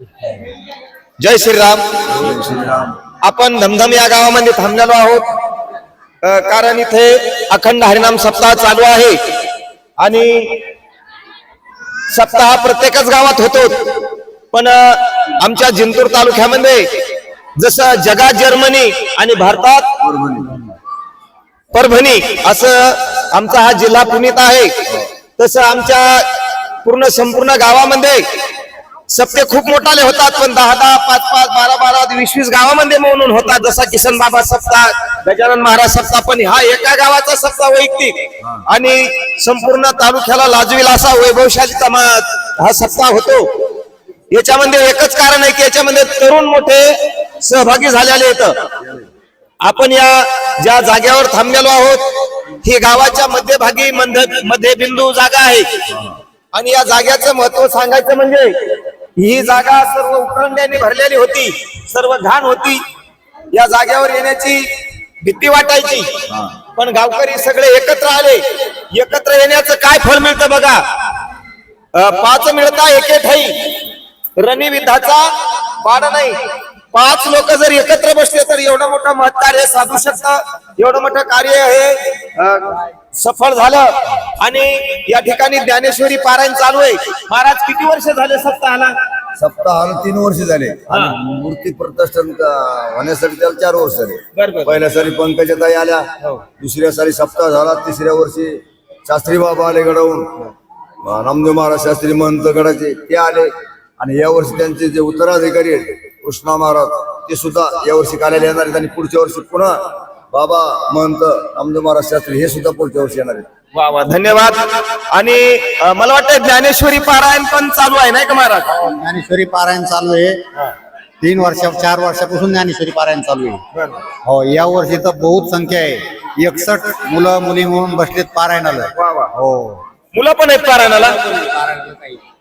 जय श्रीराम. आपण धमधम या गावामध्ये थांबलेलो आहोत. कारण इथे अखंड हरिनाम सप्ताह चालू आहे. आणि सप्ताह प्रत्येकच गावात होतो. पण आमच्या जिंतूर तालुक्यामध्ये जसं जगात जर्मनी आणि भारतात परभणी. असं आमचा हा जिल्हा पुण्यात आहे. तसं आमच्या पूर्ण संपूर्ण गावामध्ये सप्ते खूप मोठाले होतात पण दहा दहा पाच पाच बारा बारा वीस वीस गावामध्ये म्हणून होतात. जसा किसन बाबा सप्ताह गजानन महाराज सप्ताह पण हा एका गावाचा सप्ताह वैयक्तिक. आणि संपूर्ण तालुक्याला लाजवेल असा वैभवशाली समाज हा सप्ताह होतो. याच्यामध्ये एकच कारण आहे की याच्यामध्ये तरुण मोठे सहभागी झालेले आहेत आपण या ज्या जागेवर थांबलेलो आहोत ही गावाच्या मध्यभागी मध्य मध्यबिंदू जागा आहे. आणि या जागेचं महत्त्व सांगायचं म्हणजे ही जागा सर्व उकरंड्याने भरलेली होती सर्व घाण होती. या जागेवर येण्याची भीती वाटायची. पण गावकरी सगळे एकत्र आले. एकत्र येण्याचं काय फळ मिळतं बघा? पाच मिळता एके ठाई. रणविधाचा पाड नाही. पाच लोक जर एकत्र बसले तर एवढं मोठं महत् कार्य साधू शकतं. एवढं मोठं कार्य हे सफळ झालं. आणि या ठिकाणी ज्ञानेश्वरी पारायण चालू आहे. महाराज किती वर्ष झाले सप्ताहाला सप्ताहाला तीन वर्ष झाले. आणि मूर्ती प्रतिष्ठान अं, होण्यासाठी त्याला चार वर्ष झाले. पहिल्या साली पंकजाताई आल्या. दुसऱ्या साली सप्ताह झाला. तिसऱ्या वर्षी शास्त्री बाबा आले गडावून. अं, नामदेव महाराज शास्त्री महंत गडाचे ते आले. आणि या वर्षी त्यांचे जे उत्तराधिकारी आहेत कृष्णा महाराज ते सुद्धा या वर्षी कार्याला येणार आहेत. आणि पुढच्या वर्षी पुन्हा बाबा महंत नामदेव महाराज शास्त्री हे सुद्धा पुढच्या वर्षी येणार आहेत. वा वा धन्यवाद. आणि अ, मला वाटतं ज्ञानेश्वरी पारायण पण चालू आहे नाही का महाराज? ज्ञानेश्वरी पारायण चालू आहे. तीन वर्ष चार वर्षापासून ज्ञानेश्वरी पारायण चालू आहे. हो या वर्षी तर बहुत संख्या आहे. एकसठ मुलं मुली म्हणून बसलेत पारायणाला. वा वा. हो. मुलं पण आहेत पारायणाला?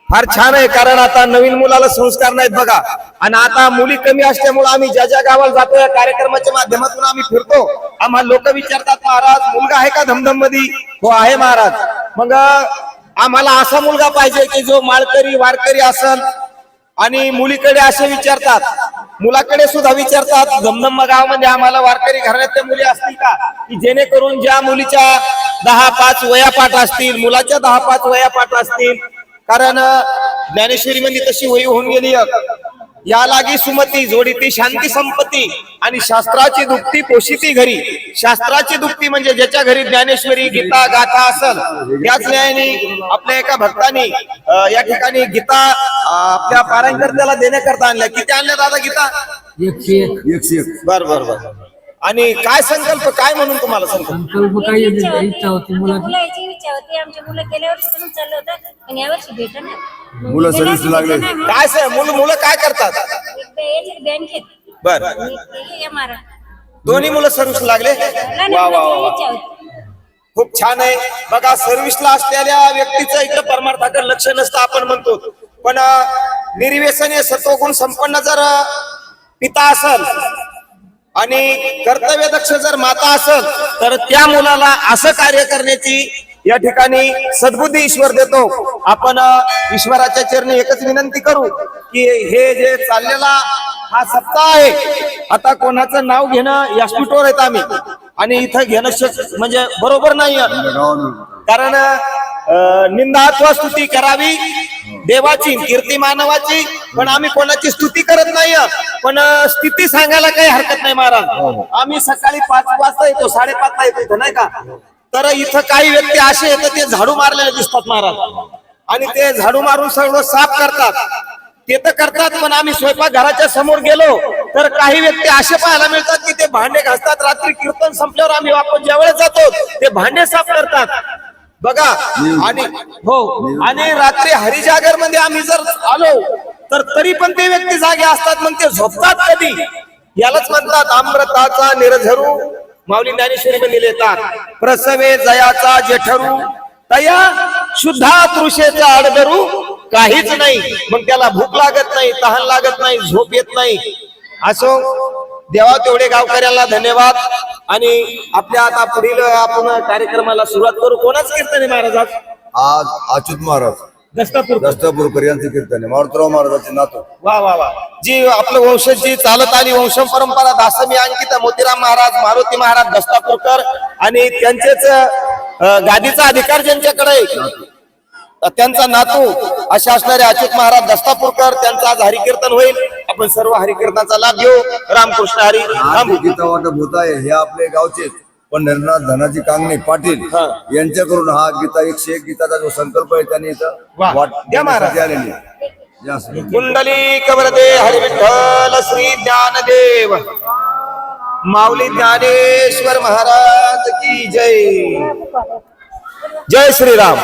फार छान आहे कारण आता नवीन मुलाला संस्कार नाहीत बघा. आणि आता मुली कमी असल्यामुळे आम्ही ज्या ज्या गावाला जातो या कार्यक्रमाच्या माध्यमातून आम्ही फिरतो. आम्हाला लोक विचारतात महाराज मुलगा आहे का धमधममध्ये हो आहे महाराज. मग आम्हाला असा मुलगा पाहिजे की जो माळकरी वारकरी असल आणि मुलीकडे असे विचारतात. मुलाकडे सुद्धा विचारतात धमधम गावामध्ये आम्हाला वारकरी घराण्यात मुली असतील का? की जेणेकरून ज्या मुलीच्या दहा पाच वया पाठ असतील मुलाच्या दहा पाच वया पाठ असतील कारण ज्ञानेश्वरी मध्ये तशी वही होऊन गेली या लागी सुमती जोडीती शांती संपत्ती आणि शास्त्राची दुप्ती पोशिती घरी. शास्त्राची दुप्ती म्हणजे ज्याच्या घरी ज्ञानेश्वरी गीता गाथा असल त्याच न्यायाने आपल्या एका भक्तानी या ठिकाणी गीता आपल्या पारायणकर्त्याला देण्याकरता आणल्या. किती आणल्या दादा गीता? बर बर बर. आणि काय संकल्प काय म्हणून तुम्हाला संकल्प? संकल्प काय इच्छा होती. इच्छा होती आमच्या मुलाची. मुलाची इच्छा होती. आमच्या मुलं गेल्या वर्षी पण चाललं होतं पण यावर्षी भेट ना मुलं सर्व्हिस लागले. काय सर मुलं मुलं काय करतात? बँकेत बर. दोन्ही मुलं सर्व्हिस लागले? वा वा खूप छान आहे. बघा सर्व्हिसला असलेल्या व्यक्तीचं इकडे परमार्थाकडे लक्ष नसतं आपण म्हणतो. पण अं, निर्व्यसनी सत्वगुण संपन्न जर अं, पिता असल आणि कर्तव्य दक्ष जर माता असल तर त्या मुलाला असं कार्य करण्याची या ठिकाणी सद्बुद्धी ईश्वर देतो. आपण ईश्वराच्या चरणी एकच विनंती करू की हे जे चाललेला हा सप्ताह आहे आता कोणाचं नाव घेणं यास्पिटोर येत आम्ही. आणि इथं घेणं म्हणजे बरोबर नाही कारण निंदा अथवा स्तुती करावी देवाची कीर्ती मानवाची पण आम्ही कोणाची स्तुती करत नाही पण स्थिती सांगायला काही हरकत नाही महाराज. आम्ही सकाळी पाच वाजता येतो साडेपाच ला येतो इथं नाही का? तर इथं काही व्यक्ती असे येतात ते झाडू मारलेले दिसतात महाराज. आणि ते झाडू मारून सगळं साफ करतात. ते तर करतात पण आम्ही स्वयंपाक घराच्या समोर गेलो तर काही व्यक्ती असे पाहायला मिळतात की ते भांडे घासतात. रात्री कीर्तन संपल्यावर आम्ही वापस ज्यावेळेस जातो ते भांडे साफ करतात. बघा आणि हो आणि रात्री हरिजागरमध्ये आम्ही जर आलो तर तरी पण ते व्यक्ती जागे असतात मग ते झोपतात कधी? यालाच म्हणतात अमृताचा निरझरू. माऊली ज्ञानेश्वरी मध्ये लिहितात प्रसवे जयाचा जेठरू तया शुद्धा तृषेचा अडदरू काहीच नाही मग त्याला भूक लागत नाही तहान लागत नाही झोप येत नाही. असो देवा तेवढे गावकऱ्याला धन्यवाद. आणि आपल्या आता पुढील आपण कार्यक्रमाला सुरुवात करू. कोणाच कीर्तन आहे महाराज आज? आज अच्युत महाराज. दस्तापूर. दस्तापूरकर यांचे कीर्तन आहे. मारुतराव महाराजांचे नातू. वा वा वा. जी आपलं वंशज जी चालत आली वंश परंपरा दासमी अंकित मोतीराम महाराज मारुती महाराज दस्तापूरकर आणि त्यांचेच अं, गादीचा अधिकार ज्यांच्याकडे आहे. त्यांचा नातू असे असणारे अच्युत महाराज दस्तापूरकर त्यांचा आज हरिकीर्तन होईल. आपण सर्व हरिकीर्तनाचा लाभ घेऊ. रामकृष्ण हरी राम. गीता वाटप होत आहे हे आपले गावचे पंढरीनाथ धनाजी कांगणे पाटील. यांच्याकडून हा गीता एकशे एक गीताचा जो संकल्प आहे त्यांनी इथं महाराज. आलेली. कुंडली कवरदे हरी विठ्ठल श्री ज्ञानदेव. माऊली ज्ञानेश्वर महाराज की जय. जय श्रीराम.